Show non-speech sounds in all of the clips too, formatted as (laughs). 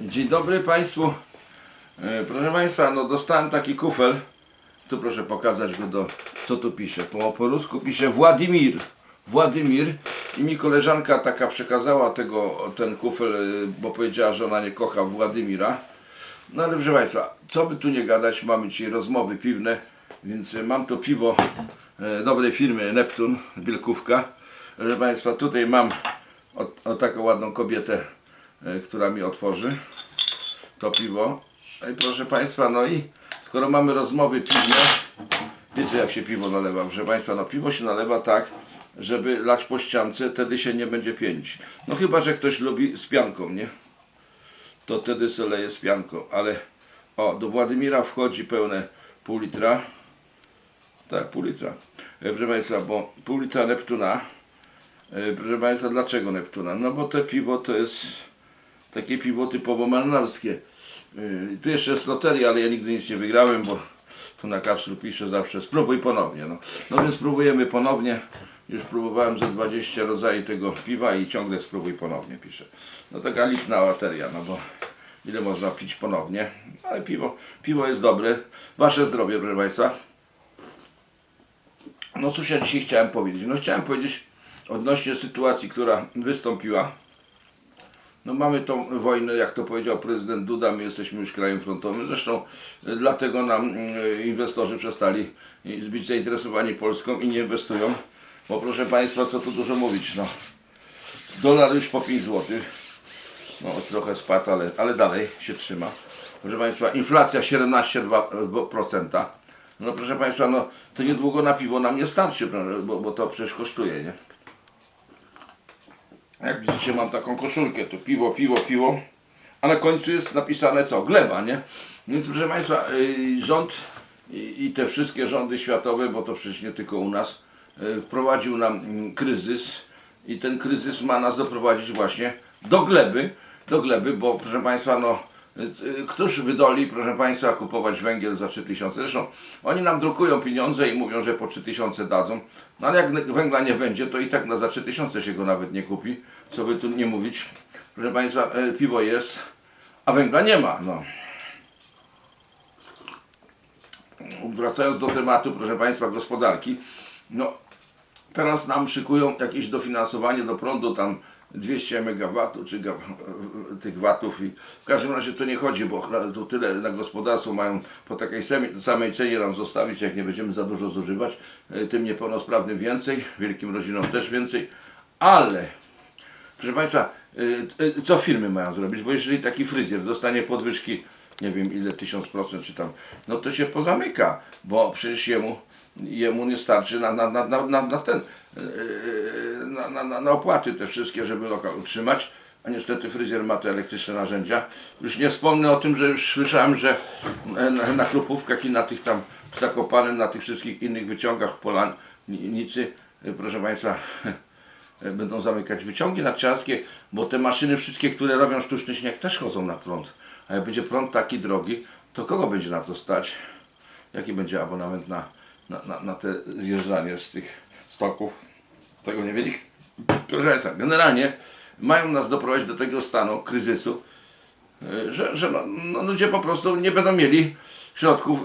Dzień dobry Państwu. E, Proszę Państwa, no dostałem taki kufel. Tu proszę pokazać go do, co tu pisze. Po, po rusku pisze Władimir. Władimir. I mi koleżanka taka przekazała tego, ten kufel, e, bo powiedziała, że ona nie kocha Władimira. No ale proszę Państwa, co by tu nie gadać, mamy dzisiaj rozmowy piwne, więc mam to piwo e, dobrej firmy Neptun, Wielkówka. Proszę Państwa, tutaj mam o, o taką ładną kobietę, która mi otworzy to piwo. No i proszę Państwa, no i skoro mamy rozmowy piwne, wiecie jak się piwo nalewa, proszę Państwa, no piwo się nalewa tak, żeby lać po ściance, wtedy się nie będzie pięć. No chyba, że ktoś lubi z pianką, nie? To wtedy se leje z pianką, ale o, do Władimira wchodzi pełne pół litra. Tak, pół litra. E, Proszę Państwa, bo pół litra Neptuna. E, Proszę Państwa, dlaczego Neptuna? No bo te piwo to jest takie piwo typowo marynarskie. Yy, Tu jeszcze jest loteria, ale ja nigdy nic nie wygrałem, bo tu na kapslu pisze zawsze spróbuj ponownie. No, no więc spróbujemy ponownie. Już próbowałem ze 20 rodzajów tego piwa i ciągle spróbuj ponownie pisze. No taka liczna loteria, no bo ile można pić ponownie. Ale piwo, piwo jest dobre. Wasze zdrowie, proszę Państwa. No cóż ja dzisiaj chciałem powiedzieć? No chciałem powiedzieć odnośnie sytuacji, która wystąpiła no mamy tą wojnę, jak to powiedział prezydent Duda, my jesteśmy już krajem frontowym. Zresztą e, dlatego nam e, inwestorzy przestali być zainteresowani Polską i nie inwestują. Bo proszę Państwa, co tu dużo mówić, no. Dolar już po 5 zł. No trochę spadł, ale, ale dalej się trzyma. Proszę Państwa, inflacja 17,2%. No proszę Państwa, no to niedługo na piwo nam nie starczy, bo, bo to przecież kosztuje, nie? Jak widzicie mam taką koszulkę, tu piwo, piwo, piwo, a na końcu jest napisane co? Gleba, nie? Więc proszę Państwa, yy, rząd i, te wszystkie rządy światowe, bo to przecież nie tylko u nas, yy, wprowadził nam mm, kryzys i ten kryzys ma nas doprowadzić właśnie do gleby, do gleby, bo proszę Państwa, no któż wydoli, proszę Państwa, kupować węgiel za 3000? Zresztą oni nam drukują pieniądze i mówią, że po 3000 dadzą, no ale jak węgla nie będzie, to i tak na za 3000 się go nawet nie kupi, co by tu nie mówić. Proszę Państwa, e, piwo jest, a węgla nie ma, no. Wracając do tematu, proszę Państwa, gospodarki, no teraz nam szykują jakieś dofinansowanie do prądu, tam 200 MW czy tych watów i w każdym razie to nie chodzi, bo tu tyle na gospodarstwo mają po takiej samej, cenie nam zostawić, jak nie będziemy za dużo zużywać, e, tym niepełnosprawnym więcej, wielkim rodzinom też więcej, ale proszę Państwa, y, y, co firmy mają zrobić? Bo jeżeli taki fryzjer dostanie podwyżki, nie wiem ile, tysiąc procent czy tam, no to się pozamyka, bo przecież jemu, jemu nie starczy na, na, na, na, na, ten, yy, na, na, na, na opłaty te wszystkie, żeby lokal utrzymać. A niestety fryzjer ma te elektryczne narzędzia. Już nie wspomnę o tym, że już słyszałem, że e, na, na klopówkach i na tych tam w na tych wszystkich innych wyciągach Polanicy, e, proszę Państwa, e, (laughs) będą zamykać wyciągi narciarskie, bo te maszyny wszystkie, które robią sztuczny śnieg też chodzą na prąd. A jak będzie prąd taki drogi, to kogo będzie na to stać? Jaki będzie abonament na, na, na, na te zjeżdżanie z tych stoków? Tego nie wiedzieli. Proszę Państwa, generalnie mają nas doprowadzić do tego stanu kryzysu, e, że, że no, no, ludzie po prostu nie będą mieli środków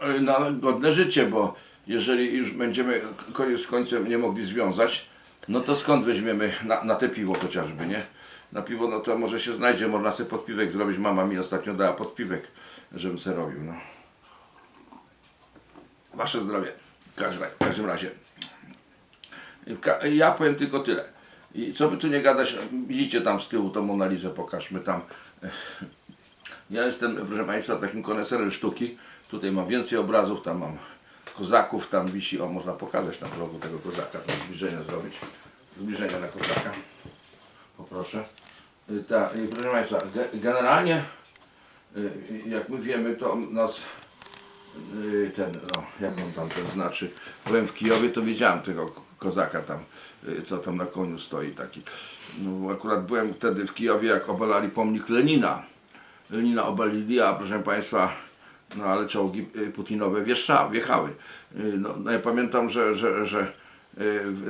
e, na godne życie, bo jeżeli już będziemy koniec z końcem nie mogli związać, no to skąd weźmiemy na, na te piwo chociażby, nie? Na piwo, no to może się znajdzie, można sobie podpiwek zrobić. Mama mi ostatnio dała podpiwek, żebym se robił, no. Wasze zdrowie. W każdym, razie. Ja powiem tylko tyle. I co by tu nie gadać, widzicie tam z tyłu tą Monalizę, pokażmy tam. Ja jestem, proszę Państwa, takim koneserem sztuki. Tutaj mam więcej obrazów, tam mam kozaków, tam wisi, o można pokazać na progu tego kozaka, tam zrobić. Zbliżenie na kozaka. Poproszę. Y, Ta, i proszę Państwa, ge- generalnie, y, jak my wiemy, to nas y, ten, no, jak on tam ten znaczy, byłem w Kijowie, to widziałem tego ko- kozaka tam, y, co tam na koniu stoi taki. No akurat byłem wtedy w Kijowie, jak obalali pomnik Lenina. Lenina obalili, a proszę Państwa, no ale czołgi y, Putinowe wiesza, wjechały. No, no ja pamiętam, że, że, że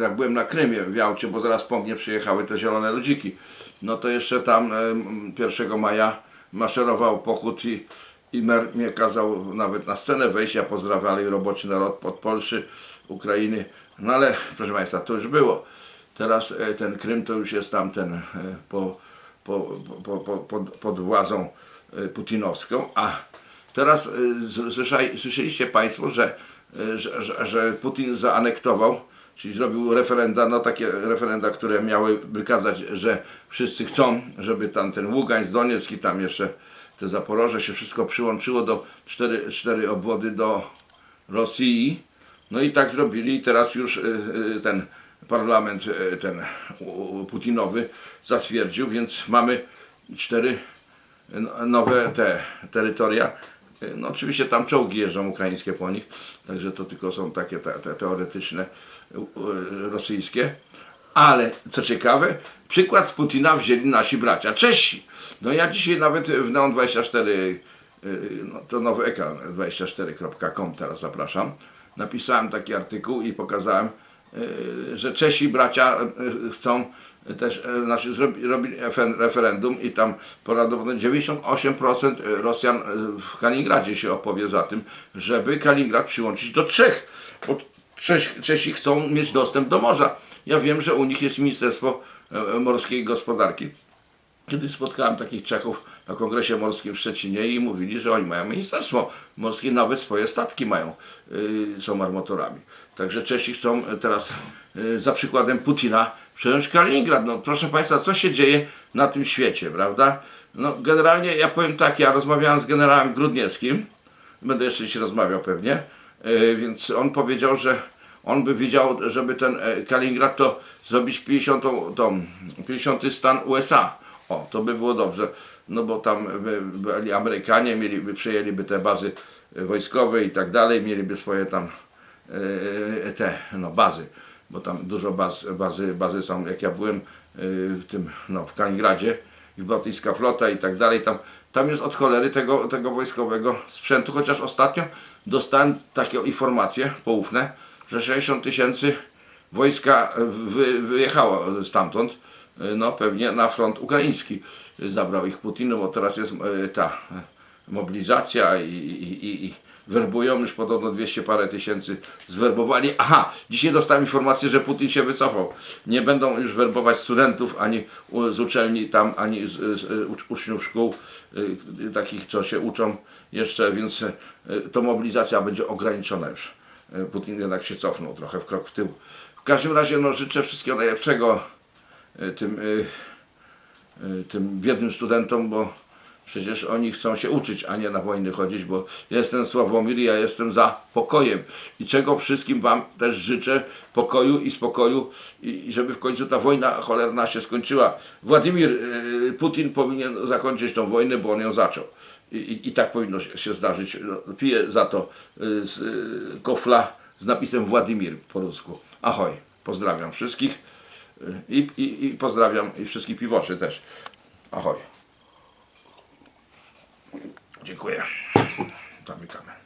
jak byłem na Krymie w Jałcie, bo zaraz po mnie przyjechały te zielone ludziki, no to jeszcze tam y, 1 maja maszerował pochód i, i mer mnie kazał nawet na scenę wejść, ja pozdrawiali roboczy naród pod Polszy, Ukrainy, no ale proszę Państwa, to już było. Teraz e, ten Krym to już jest tamten e, po, po, po, po, pod, pod władzą e, putinowską, a teraz e, słyszaj, słyszeliście Państwo, że, e, że, że, że Putin zaanektował, czyli zrobił referenda, no takie referenda, które miały wykazać, że wszyscy chcą, żeby tam ten Ługańsk, Donieck i tam jeszcze te Zaporoże się wszystko przyłączyło do cztery, cztery obwody do Rosji. No i tak zrobili i teraz już y, y, ten parlament y, ten Putinowy zatwierdził, więc mamy cztery nowe te terytoria. No oczywiście tam czołgi jeżdżą ukraińskie po nich, także to tylko są takie te, te teoretyczne rosyjskie. Ale co ciekawe, przykład z Putina wzięli nasi bracia Czesi. No ja dzisiaj nawet w Neon24, y, no to nowy ekran 24.com teraz zapraszam, napisałem taki artykuł i pokazałem, y, że Czesi bracia y, chcą też, y, znaczy zrobi, refer- referendum i tam prawdopodobnie 98% Rosjan y, w Kaliningradzie się opowie za tym, żeby Kaliningrad przyłączyć do Czech. Bo Czesi, chcą mieć dostęp do morza. Ja wiem, że u nich jest Ministerstwo e, Morskiej Gospodarki. Kiedyś spotkałem takich Czechów na kongresie morskim w Szczecinie i mówili, że oni mają ministerstwo morskie, nawet swoje statki mają, yy, są armatorami. Także Czesi chcą teraz yy, za przykładem Putina przejąć Kaliningrad. No proszę Państwa, co się dzieje na tym świecie, prawda? No generalnie ja powiem tak, ja rozmawiałem z generałem Grudniewskim, będę jeszcze dzisiaj rozmawiał pewnie, yy, więc on powiedział, że on by widział, żeby ten e, Kaliningrad to zrobić 50, tą, 50 stan USA. O, to by było dobrze, no bo tam by, byli Amerykanie, mieliby, przejęliby te bazy e, wojskowe i tak dalej, mieliby swoje tam e, te no, bazy, bo tam dużo baz, bazy, bazy są, jak ja byłem e, w tym, no, w Kaliningradzie i Bałtycka flota i tak dalej, tam, tam jest od cholery tego, tego wojskowego sprzętu, chociaż ostatnio dostałem takie informacje poufne, że 60 tysięcy wojska wy, wyjechało stamtąd, no pewnie na front ukraiński zabrał ich Putin, no bo teraz jest e, ta e, mobilizacja i, i, i, i werbują już podobno 200 parę tysięcy zwerbowali. Aha, dzisiaj dostałem informację, że Putin się wycofał. Nie będą już werbować studentów ani z uczelni tam, ani z, z ucz- uczniów szkół, takich co się uczą jeszcze, więc to mobilizacja będzie ograniczona już. Y, Putin jednak się cofnął trochę w krok w tył. W każdym razie no, życzę wszystkiego najlepszego y, tym, y, tym biednym studentom, bo przecież oni chcą się uczyć, a nie na wojny chodzić, bo jestem Sławomir i ja jestem za pokojem. I czego wszystkim Wam też życzę, pokoju i spokoju i, i żeby w końcu ta wojna cholerna się skończyła. Władimir Putin powinien zakończyć tą wojnę, bo on ją zaczął. I, i, tak powinno się, się zdarzyć. No, Piję za to y, z, y, kofla z napisem Władimir po rusku. Ahoj, pozdrawiam wszystkich y, i, i, i pozdrawiam i wszystkich piwoczy też. Ahoj. Dziękuję. Zamykamy.